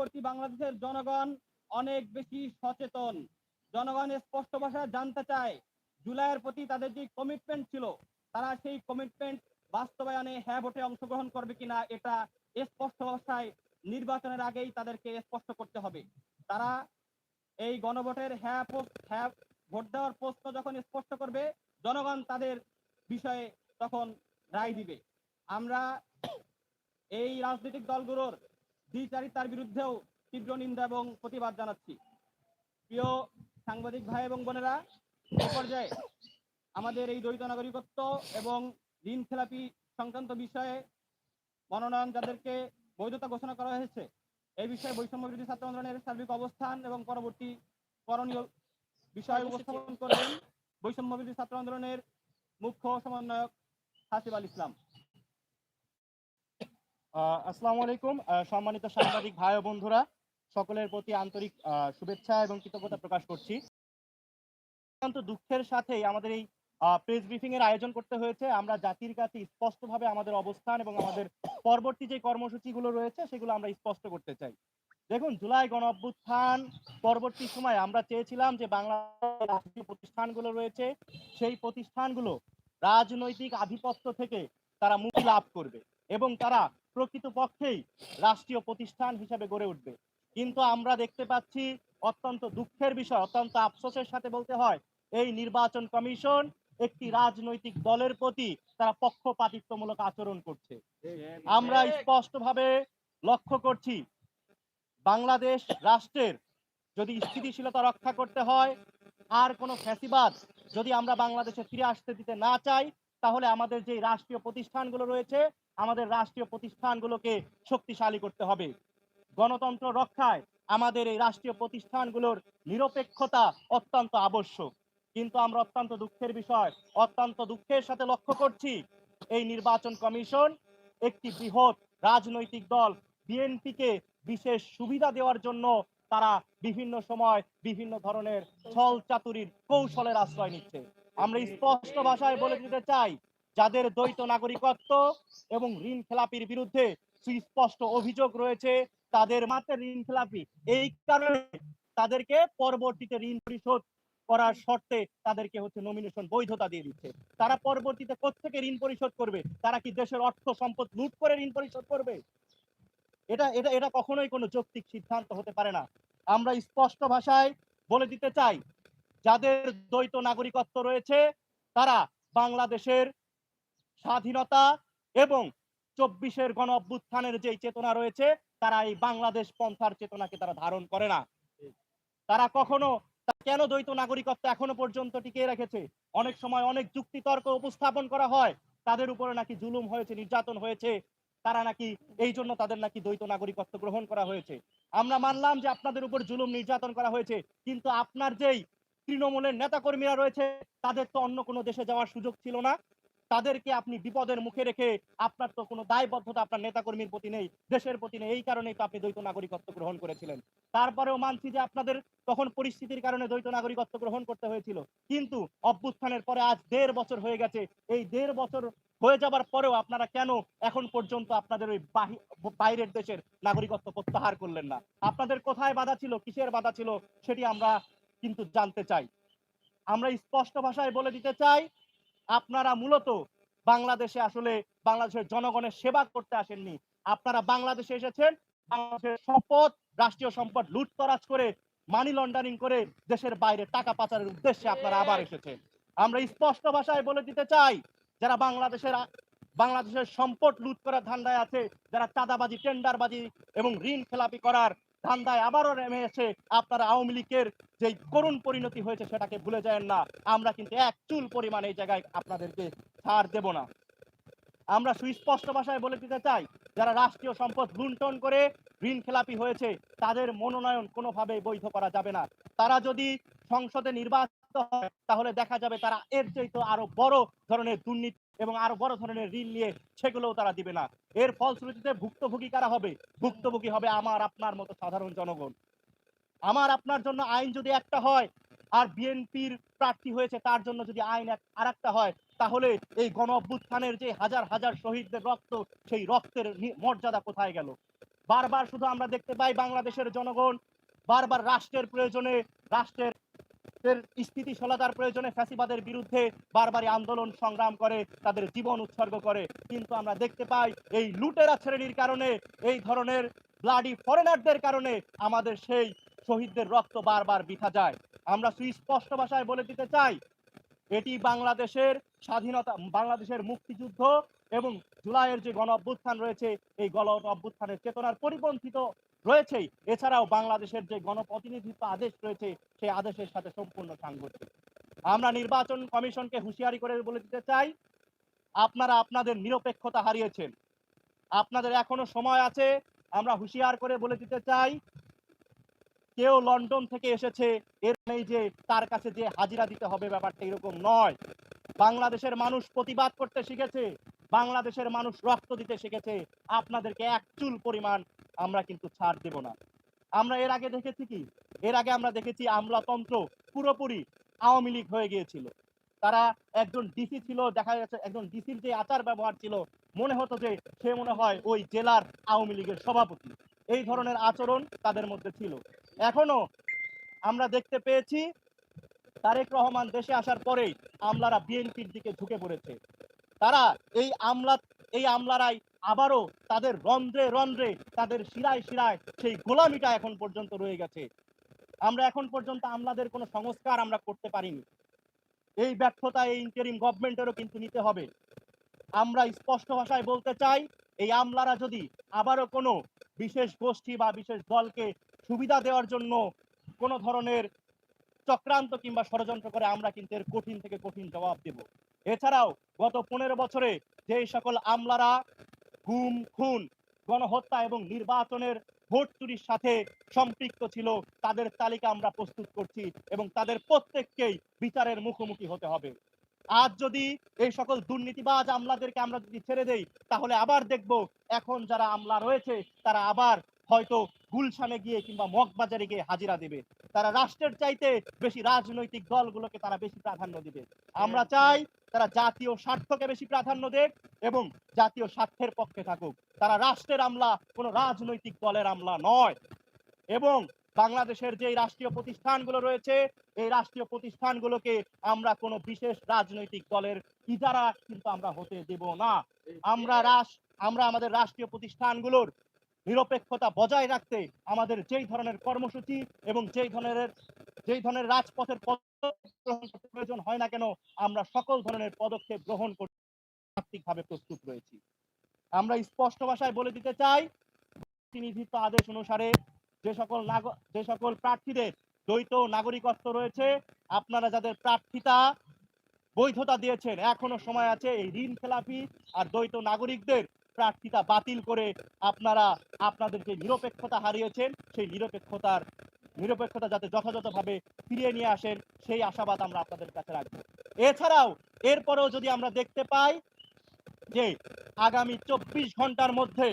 পরবর্তী বাংলাদেশের জনগণ অনেক বেশি সচেতন। জনগণ স্পষ্ট ভাষায় জানতে চায়, জুলাইয়ের প্রতি তাদের যে কমিটমেন্ট ছিল, তারা সেই কমিটমেন্ট বাস্তবায়নে হ্যাঁ ভোটে অংশগ্রহণ করবে কিনা, এটা স্পষ্ট ভাষায় নির্বাচনের আগেই তাদেরকে স্পষ্ট করতে হবে। তারা এই গণভোটের হ্যাঁ পোস্ট হ্যাঁ ভোট দেওয়ার প্রশ্ন যখন স্পষ্ট করবে, জনগণ তাদের বিষয়ে তখন রায় দিবে। আমরা এই রাজনৈতিক দলগুলোর দ্বিচারিতার বিরুদ্ধেও তীব্র নিন্দা এবং প্রতিবাদ জানাচ্ছি। প্রিয় সাংবাদিক ভাই এবং বোনেরা, এ পর্যায়ে আমাদের এই দ্বৈত নাগরিকত্ব এবং ঋণ খেলাপি সংক্রান্ত বিষয়ে মনোনয়ন যাদেরকে বৈধতা ঘোষণা করা হয়েছে, এই বিষয়ে বৈষম্য বিরোধী ছাত্র আন্দোলনের সার্বিক অবস্থান এবং পরবর্তী করণীয় বিষয় উপস্থাপন করবেন বৈষম্য বিরোধী ছাত্র আন্দোলনের মুখ্য সমন্বয়ক হাসিব আল ইসলাম। আসসালামু আলাইকুম। সম্মানিত সাংবাদিক ভাই ও বন্ধুরা, সকলের প্রতি আন্তরিক শুভেচ্ছা এবং কৃতজ্ঞতা প্রকাশ করছি। অত্যন্ত দুঃখের সাথেই আমাদের এই প্রেস ব্রিফিং এর আয়োজন করতে হয়েছে। আমরা জাতির কাছে স্পষ্টভাবে আমাদের অবস্থান এবং আমাদের পরবর্তী যে কর্মসূচিগুলো রয়েছে, সেগুলো আমরা স্পষ্ট করতে চাই। দেখুন, জুলাই গণ অভ্যুত্থান পরবর্তী সময় আমরা চেয়েছিলাম যে বাংলাদেশের রাষ্ট্রীয় প্রতিষ্ঠানগুলো রয়েছে, সেই প্রতিষ্ঠানগুলো রাজনৈতিক আধিপত্য থেকে তারা মুক্তি লাভ করবে এবং তারা প্রকৃতপক্ষেই রাষ্ট্রীয় প্রতিষ্ঠান হিসেবে গড়ে উঠবে। কিন্তু আমরা দেখতে পাচ্ছি অত্যন্ত দুঃখের বিষয়, অত্যন্ত আফসোসের সাথে বলতে হয়, এই নির্বাচন কমিশন একটি রাজনৈতিক দলের প্রতি তারা পক্ষপাতিত্বমূলক আচরণ করছে। আমরা স্পষ্টভাবে লক্ষ্য করছি, বাংলাদেশ রাষ্ট্রের যদি স্থিতিশীলতা রক্ষা করতে হয়, আর কোনো ফ্যাসিবাদ যদি আমরা বাংলাদেশে ফিরে আসতে দিতে না চাই তাহলে আমাদের যে রাষ্ট্রীয় প্রতিষ্ঠানগুলো রয়েছে, আমাদের রাষ্ট্রীয় প্রতিষ্ঠানগুলোকে শক্তিশালী করতে হবে। গণতন্ত্র রক্ষায় আমাদের এই রাষ্ট্রীয় প্রতিষ্ঠানগুলোর নিরপেক্ষতা অত্যন্ত আবশ্যক। কিন্তু আমরা অত্যন্ত দুঃখের বিষয়, অত্যন্ত দুঃখের সাথে লক্ষ্য করছি, এই নির্বাচন কমিশন একটি বৃহৎ রাজনৈতিক দল, বিএনপিকে বিশেষ সুবিধা দেওয়ার জন্য তারা বিভিন্ন সময় বিভিন্ন ধরনের ছল চাতুরির কৌশলের আশ্রয় নিচ্ছে। আমরা স্পষ্ট ভাষায় বলে দিতে চাই, যাদের দ্বৈত নাগরিকত্ব এবং ঋণ খেলাপির বিরুদ্ধে সুস্পষ্ট অভিযোগ রয়েছে, তাদের মাত্র ঋণ খেলাপি। এই কারণে তাদেরকে পরবর্তীতে ঋণ পরিশোধ করার শর্তে তাদেরকে হচ্ছে নমিনেশন বৈধতা দিয়ে দিচ্ছে। তারা পরবর্তীতে কোত্থেকে ঋণ পরিশোধ করবে? তারা কি দেশের অর্থ সম্পদ লুট করে ঋণ পরিশোধ করবে? এটা এটা এটা কখনোই কোনো যৌক্তিক সিদ্ধান্ত হতে পারে না। আমরা স্পষ্ট ভাষায় বলে দিতে চাই যাদের দ্বৈত নাগরিকত্ব রয়েছে, তারা বাংলাদেশের স্বাধীনতা এবং চব্বিশের গণ অভ্যুত্থানের যে চেতনা রয়েছে, তারা এই বাংলাদেশ পন্থার চেতনাকে তারা ধারণ করে না। তারা কখনো কেন দ্বৈত নাগরিকত্ব এখনও পর্যন্ত টিকিয়ে রেখেছে? অনেক সময় অনেক যুক্তিতর্ক উপস্থাপন করা হয়, তাদের উপরে নাকি জুলুম হয়েছে, নির্যাতন হয়েছে, তারা নাকি এই জন্য তাদের নাকি দ্বৈত নাগরিকত্ব গ্রহণ করা হয়েছে। আমরা মানলাম যে আপনাদের উপর জুলুম, নির্যাতন করা হয়েছে, কিন্তু আপনার যেই তৃণমূলের নেতাকর্মীরা রয়েছে, তাদের তো অন্য কোনো দেশে যাওয়ার সুযোগ ছিল না। তাদেরকে আপনি বিপদের মুখে রেখে আপনার তো কোনো দায়বদ্ধতা আপনার নেতাকর্মীর প্রতি নেই, দেশের প্রতি নেই, এই কারণেই তো আপনি দ্বৈত নাগরিকত্ব গ্রহণ করেছিলেন। তারপরেও মানছি যে আপনাদের তখন পরিস্থিতির কারণে দ্বৈত নাগরিকত্ব গ্রহণ করতে হয়েছিল। কিন্তু অভ্যুত্থানের পরে আজ দেড় বছর হয়ে গেছে, এই দেড় বছর হয়ে যাবার পরেও আপনারা কেন এখন পর্যন্ত আপনাদের ওই বাইরের দেশের নাগরিকত্ব প্রত্যাহার করলেন না? আপনাদের কোথায় বাধা ছিল, কিসের বাধা ছিল, সেটি আমরা কিন্তু জানতে চাই। আমরা স্পষ্ট ভাষায় বলে দিতে চাই, আপনারা মূলত বাংলাদেশে আসলে বাংলাদেশের জনগণের সেবা করতে আসেননি। আপনারা বাংলাদেশে এসেছেন, বাংলাদেশের সম্পদ, রাষ্ট্রীয় সম্পদ লুটতরাজ করে মানি লন্ডারিং করে দেশের বাইরে টাকা পাচারের উদ্দেশ্যে আপনারা আবার এসেছেন। আমরা স্পষ্ট ভাষায় বলে দিতে চাই, যারা বাংলাদেশের বাংলাদেশের সম্পদ লুট করার ধান্দায় আছে, যারা চাঁদাবাজি টেন্ডারবাজি এবং ঋণ খেলাপি করার ধান্দায় আবারও নেমে এসে আপনারা আওয়ামী লীগের যে করুণ পরিণতি হয়েছে সেটাকে ভুলে যায় না। আমরা কিন্তু এক চুল পরিমাণ এই জায়গায় আপনাদেরকে ছাড় দেব না। আমরা সুস্পষ্ট ভাষায় বলে দিতে চাই, যারা রাষ্ট্রীয় সম্পদ লুণ্ঠন করে ঋণ খেলাপি হয়েছে, তাদের মনোনয়ন কোনোভাবেই বৈধ করা যাবে না। তারা যদি সংসদে নির্বাচিত হয়, তাহলে দেখা যাবে তারা এর চাইতে আরও বড় ধরনের দুর্নীতি এবং আরও বড় ধরনের ঋণ নিয়ে সেগুলোও তারা দিবে না। এর ফলশ্রুতিতে ভুক্তভোগী কারা হবে? ভুক্তভোগী হবে আমার, আপনার মতো সাধারণ জনগণ। আমার, আপনার জন্য আইন যদি একটা হয় আর বিএনপির প্রার্থী হয়েছে তার জন্য যদি আইন আর একটা হয়, তাহলে এই গণ অভ্যুত্থানের যে হাজার হাজার শহীদদের রক্ত, সেই রক্তের মর্যাদা কোথায় গেল? বারবার শুধু আমরা দেখতে পাই বাংলাদেশের জনগণ বারবার রাষ্ট্রের প্রয়োজনে, রাষ্ট্রের স্থিতিশীলতার প্রয়োজনে ফ্যাসিবাদের বিরুদ্ধে বারবারই আন্দোলন সংগ্রাম করে, তাদের জীবন উৎসর্গ করে। কিন্তু আমরা দেখতে পাই, এই লুটেরা শ্রেণির কারণে, এই ধরনের ব্লাডি ফরেনারদের কারণে আমাদের সেই শহীদদের রক্ত বারবার বিথা যায়। আমরা সুস্পষ্ট ভাষায় বলে দিতে চাই, এটি বাংলাদেশের স্বাধীনতা, বাংলাদেশের মুক্তিযুদ্ধ এবং জুলাইয়ের যে গণ অভ্যুত্থান রয়েছে, এই গণ অভ্যুত্থানের চেতনার পরিপন্থিত রয়েছেই এছাড়াও বাংলাদেশের যে গণপ্রতিনিধিত্ব আদেশ রয়েছে, সেই আদেশের সাথে সম্পূর্ণ সাংঘর্ষিক। আমরা নির্বাচন কমিশনকে হুঁশিয়ারি করে বলে দিতে চাই, আপনারা আপনাদের নিরপেক্ষতা হারিয়েছেন। আপনাদের এখনও সময় আছে, আমরা হুঁশিয়ার করে বলে দিতে চাই, কেউ লন্ডন থেকে এসেছে, এর নেই যে তার কাছে যে হাজিরা দিতে হবে ব্যাপারটা এরকম নয়। বাংলাদেশের মানুষ প্রতিবাদ করতে শিখেছে, বাংলাদেশের মানুষ রক্ত দিতে শিখেছে, আপনাদেরকে এক চুল পরিমাণ আমরা কিন্তু ছাড় দেব না। আমরা এর আগে দেখেছি কি? এর আগে আমরা দেখেছি আমলাতন্ত্র পুরোপুরি আওয়ামী লীগ হয়ে গিয়েছিল। তারা একজন ডিসি ছিল, দেখা যাচ্ছে একজন ডিসির যে আচার ব্যবহার ছিল, মনে হতো যে সে মনে হয় ওই জেলার আওয়ামী লীগের সভাপতি। এই ধরনের আচরণ তাদের মধ্যে ছিল। এখনও আমরা দেখতে পেয়েছি, তারেক রহমান দেশে আসার পরেই আমলারা বিএনপির দিকে ঝুঁকে পড়েছে। তারা এই আমলা, এই আমলারাই আবারও তাদের রন্ধ্রে রন্ধ্রে, তাদের শিরায় শিরায় সেই গোলামিটা এখন পর্যন্ত রয়ে গেছে। আমরা এখন পর্যন্ত আমলাদের কোনো সংস্কার আমরা করতে পারিনি। এই ব্যর্থতা এই ইন্টারিম গভর্নমেন্টেরও কিন্তু নিতে হবে। আমরা স্পষ্ট ভাষায় বলতে চাই, এই আমলারা যদি আবারও কোনো বিশেষ গোষ্ঠী বা বিশেষ দলকে সুবিধা দেওয়ার জন্য কোনো ধরনের চক্রান্ত কিংবা ষড়যন্ত্র করে, আমরা কিন্তু এর কঠিন থেকে কঠিন জবাব দেব। এছাড়াও গত পনেরো বছরে যে সকল আমলারা গুম খুন, গণহত্যা এবং নির্বাচনের ভোট চুরির সাথে সম্পৃক্ত ছিল, তাদের তালিকা আমরা প্রস্তুত করছি এবং তাদের প্রত্যেককেই বিচারের মুখোমুখি হতে হবে। আজ যদি এই সকল দুর্নীতিবাজ আমলাদেরকে আমরা যদি ছেড়ে দেই, তাহলে আবার দেখব এখন যারা আমলা রয়েছে, তারা আবার হয়তো গুলশানে গিয়ে কিংবা মগবাজারে গিয়ে হাজিরা দেবে। তারা রাষ্ট্রের চাইতে বেশি রাজনৈতিক দলগুলোকে তারা বেশি প্রাধান্য দিবে। আমরা চাই তারা জাতীয় স্বার্থকে বেশি প্রাধান্য দেখ এবং জাতীয় স্বার্থের পক্ষে থাকুক। তারা রাষ্ট্রের আমলা, কোনো রাজনৈতিক দলের আমলা নয়। এবং বাংলাদেশের যে রাষ্ট্রীয় প্রতিষ্ঠানগুলো রয়েছে, এই রাষ্ট্রীয় প্রতিষ্ঠানগুলোকে আমরা কোনো বিশেষ রাজনৈতিক দলের ইজারা কিন্তু আমরা হতে দেব না। আমরা রাস, আমরা আমাদের রাষ্ট্রীয় প্রতিষ্ঠানগুলোর নিরপেক্ষতা বজায় রাখতে আমাদের যেই ধরনের কর্মসূচি এবং যেই ধরনের যেই ধরনের রাজপথের প্রয়োজন হয় না কেন, আমরা সকল ধরনের পদক্ষেপ গ্রহণ করতে আর্থিকভাবে প্রস্তুত রয়েছি। আমরা স্পষ্ট ভাষায় বলে দিতে চাই, প্রতিনিধিত্ব আদেশ অনুসারে যে সকল যে সকল প্রার্থীদের দ্বৈত নাগরিকত্ব রয়েছে, আপনারা যাদের প্রার্থিতা বৈধতা দিয়েছেন, এখনও সময় আছে এই ঋণ খেলাপি আর দ্বৈত নাগরিকদের প্রার্থিতা বাতিল করে আপনারা আপনাদের যে নিরপেক্ষতা হারিয়েছেন, সেই নিরপেক্ষতার নিরপেক্ষতা যাতে যথাযথভাবে ফিরিয়ে নিয়ে আসেন, সেই আশাবাদ আমরা আপনাদের কাছে রাখব। এছাড়াও, এরপরেও যদি আমরা দেখতে পাই যে আগামী চব্বিশ ঘণ্টার মধ্যে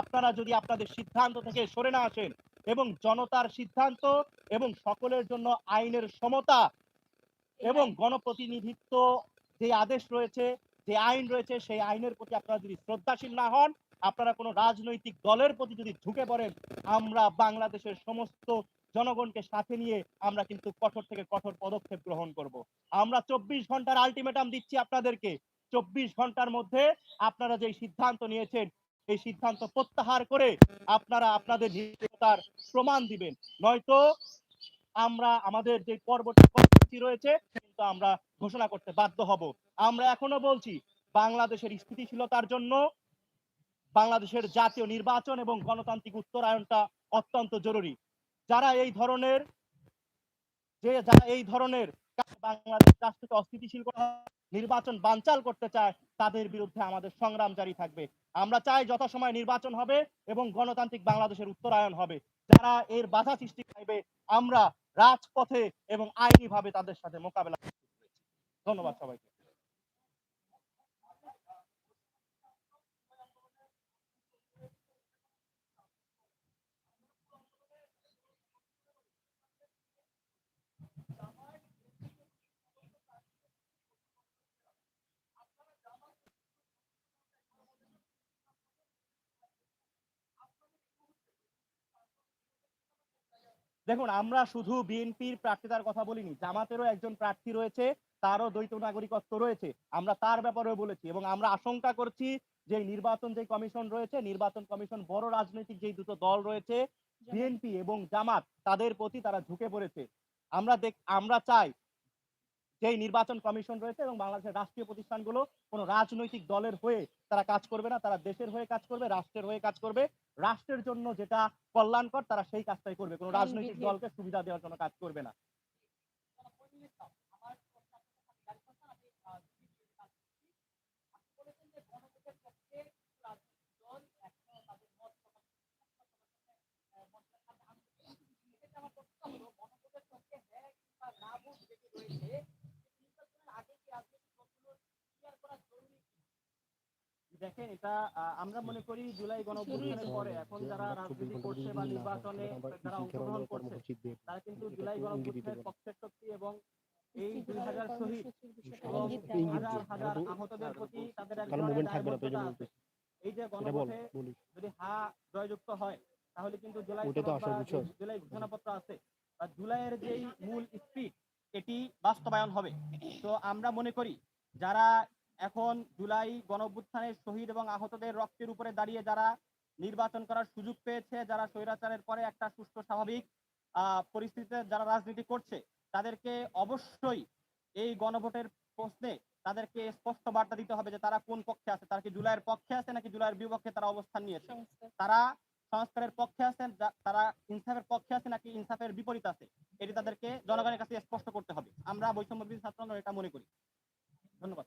আপনারা যদি আপনাদের সিদ্ধান্ত থেকে সরে না আসেন এবং জনতার সিদ্ধান্ত এবং সকলের জন্য আইনের সমতা এবং গণপ্রতিনিধিত্ব যে আদেশ রয়েছে, যে আইন রয়েছে, সেই আইনের প্রতি আপনারা যদি শ্রদ্ধাশীল না হন, আপনারা কোনো রাজনৈতিক দলের প্রতি যদি ঝুঁকে পড়েন, আমরা বাংলাদেশের সমস্ত জনগণকে সাথে নিয়ে আমরা কিন্তু কঠোর থেকে কঠোর পদক্ষেপ গ্রহণ করব। আমরা চব্বিশ ঘণ্টার আলটিমেটাম দিচ্ছি আপনাদেরকে। চব্বিশ ঘণ্টার মধ্যে আপনারা যে সিদ্ধান্ত নিয়েছেন, এই সিদ্ধান্ত প্রত্যাহার করে আপনারা আপনাদের নিরাপত্তার প্রমাণ দিবেন। নয়তো আমরা আমাদের যে পরবর্তী রয়েছে, কিন্তু আমরা ঘোষণা করতে বাধ্য হব। আমরা এখনও বলছি, বাংলাদেশের স্থিতিশীলতার জন্য বাংলাদেশের জাতীয় নির্বাচন এবং গণতান্ত্রিক উত্তরায়নটা অত্যন্ত জরুরি। যারা এই ধরনের যে যারা এই ধরনের বাংলাদেশ রাষ্ট্রকে অস্থিতিশীল করা নির্বাচন বানচাল করতে চায়, তাদের বিরুদ্ধে আমাদের সংগ্রাম জারি থাকবে। আমরা চাই যথাসময় নির্বাচন হবে এবং গণতান্ত্রিক বাংলাদেশের উত্তরায়ন হবে। যারা এর বাধা সৃষ্টি করবে, আমরা রাজপথে এবং আইনিভাবে তাদের সাথে মোকাবেলা ধন্যবাদ সবাইকে। দেখুন আমরা শুধু বিএনপির প্রার্থিতার কথা বলিনি জামাতেরও একজন প্রার্থী রয়েছে তারও দ্বৈত নাগরিকত্ব রয়েছে আমরা তার ব্যাপারেও বলেছি এবং আমরা আশঙ্কা করছি যে নির্বাচন যে কমিশন রয়েছে নির্বাচন কমিশন বড় রাজনৈতিক যে দুটো দল রয়েছে বিএনপি এবং জামাত তাদের প্রতি তারা ঝুঁকে পড়েছে। আমরা দেখ আমরা চাই যে এই নির্বাচন কমিশন রয়েছে এবং বাংলাদেশের রাষ্ট্রীয় প্রতিষ্ঠানগুলো কোনো রাজনৈতিক দলের হয়ে তারা কাজ করবে না তারা দেশের হয়ে কাজ করবে রাষ্ট্রের হয়ে কাজ করবে। রাষ্ট্রের জন্য যেটা কল্যাণকর তারা সেই কাজটাই করবে। কোনো রাজনৈতিক দলকে সুবিধা দেওয়ার জন্য কাজ করবে না। দেখেন এটা আমরা মনে করি জুলাই গণঅভ্যুত্থানের পরে এখন যারা রাজনীতি করছে বা নির্বাচনে যারা অংশগ্রহণ করছে তারা কিন্তু জুলাই গণঅভ্যুত্থানের পক্ষের শক্তি এবং এই দুই হাজার শহীদ এবং হাজার হাজার আহতদের প্রতি তাদের এক ধরনের এই দায়বদ্ধতা এই যে বলি যদি হা জয়যুক্ত হয় তাহলে কিন্তু জুলাই জুলাই ঘোষণাপত্র আছে। বা জুলাইয়ের যেই মূল স্পিড এটি বাস্তবায়ন হবে। তো আমরা মনে করি যারা এখন জুলাই গণঅভ্যুত্থানের শহীদ এবং আহতদের রক্তের উপরে দাঁড়িয়ে যারা নির্বাচন করার সুযোগ পেয়েছে যারা স্বৈরাচারের পরে একটা সুস্থ স্বাভাবিক পরিস্থিতিতে যারা রাজনীতি করছে তাদেরকে অবশ্যই এই গণভোটের প্রশ্নে তাদেরকে স্পষ্ট বার্তা দিতে হবে যে তারা কোন পক্ষে আছে। তারা কি জুলাইয়ের পক্ষে আছে নাকি জুলাইয়ের বিপক্ষে তারা অবস্থান নিয়েছে? তারা সংস্কারের পক্ষে আছেন তারা ইনসাফের পক্ষে আছে নাকি ইনসাফের বিপরীত আছে? এটি তাদেরকে জনগণের কাছে স্পষ্ট করতে হবে। আমরা বৈষম্য বিরোধী ছাত্র এটা মনে করি। ধন্যবাদ।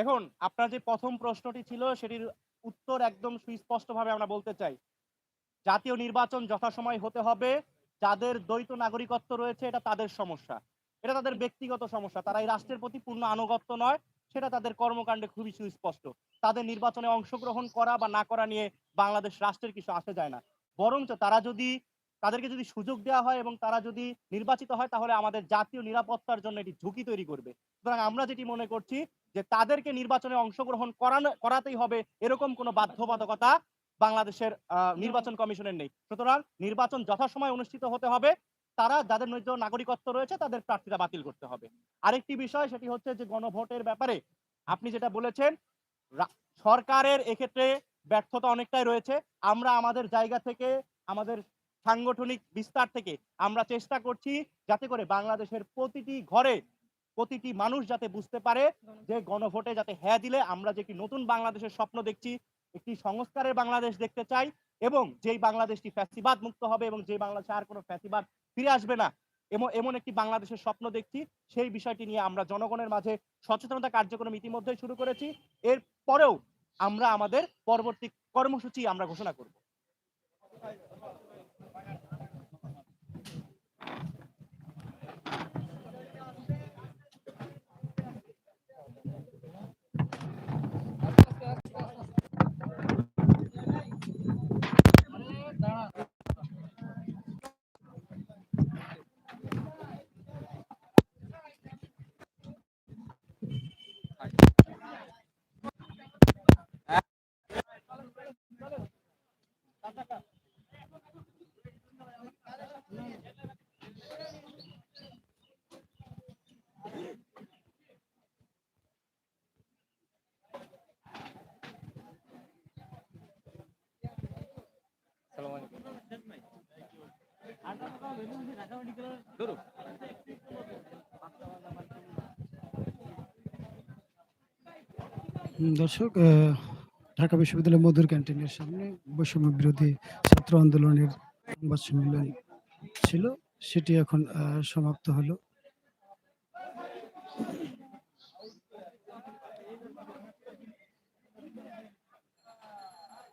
দেখুন, আপনার যে প্রথম প্রশ্নটি ছিল, সেটির উত্তর একদম সুস্পষ্টভাবে আমরা বলতে চাই। জাতীয় নির্বাচন যথাসময় হতে হবে। যাদের দ্বৈত নাগরিকত্ব রয়েছে, এটা তাদের সমস্যা। এটা তাদের ব্যক্তিগত সমস্যা। তারা এই রাষ্ট্রের প্রতি পূর্ণ আনুগত্য নয়, সেটা তাদের কর্মকাণ্ডে খুবই সুস্পষ্ট। তাদের নির্বাচনে অংশগ্রহণ করা বা না করা নিয়ে বাংলাদেশ রাষ্ট্রের কিছু আসে যায় না। বরঞ্চ তারা যদি, তাদেরকে যদি সুযোগ দেওয়া হয় এবং তারা যদি নির্বাচিত হয়, তাহলে আমাদের জাতীয় নিরাপত্তার জন্য এটি ঝুঁকি তৈরি করবে। সুতরাং আমরা যেটি মনে করছি যে তাদেরকে নির্বাচনে অংশগ্রহণ করাতেই হবে এরকম কোনো বাধ্যবাধকতা বাংলাদেশের নির্বাচন কমিশনের নেই। সুতরাং নির্বাচন যথাসময় অনুষ্ঠিত হতে হবে। তারা যাদের নৈজ নাগরিকত্ব রয়েছে, তাদের প্রার্থীতা বাতিল করতে হবে। আরেকটি বিষয়, সেটি হচ্ছে যে গণভোটের ব্যাপারে আপনি যেটা বলেছেন সরকারের এক্ষেত্রে ব্যর্থতা অনেকটাই রয়েছে। আমরা আমাদের জায়গা থেকে, আমাদের সাংগঠনিক বিস্তার থেকে আমরা চেষ্টা করছি যাতে করে বাংলাদেশের প্রতিটি ঘরে প্রতিটি মানুষ যাতে বুঝতে পারে যে গণভোটে যাতে হ্যাঁ দিলে, আমরা যে একটি নতুন বাংলাদেশের স্বপ্ন দেখছি, একটি সংস্কারের বাংলাদেশ দেখতে চাই এবং যেই বাংলাদেশটি ফ্যাসিবাদ মুক্ত হবে এবং যে বাংলাদেশে আর কোনো ফ্যাসিবাদ ফিরে আসবে না, এমন এমন একটি বাংলাদেশের স্বপ্ন দেখছি, সেই বিষয়টি নিয়ে আমরা জনগণের মাঝে সচেতনতা কার্যক্রম ইতিমধ্যেই শুরু করেছি। এর পরেও আমরা আমাদের পরবর্তী কর্মসূচি আমরা ঘোষণা করব। দর্শক ঢাকা বিশ্ববিদ্যালয় মধুর ক্যান্টিনের সামনে বৈষম্য বিরোধী ছাত্র আন্দোলনের সংবাদ সম্মেলন ছিল। সেটি এখন সমাপ্ত হলো।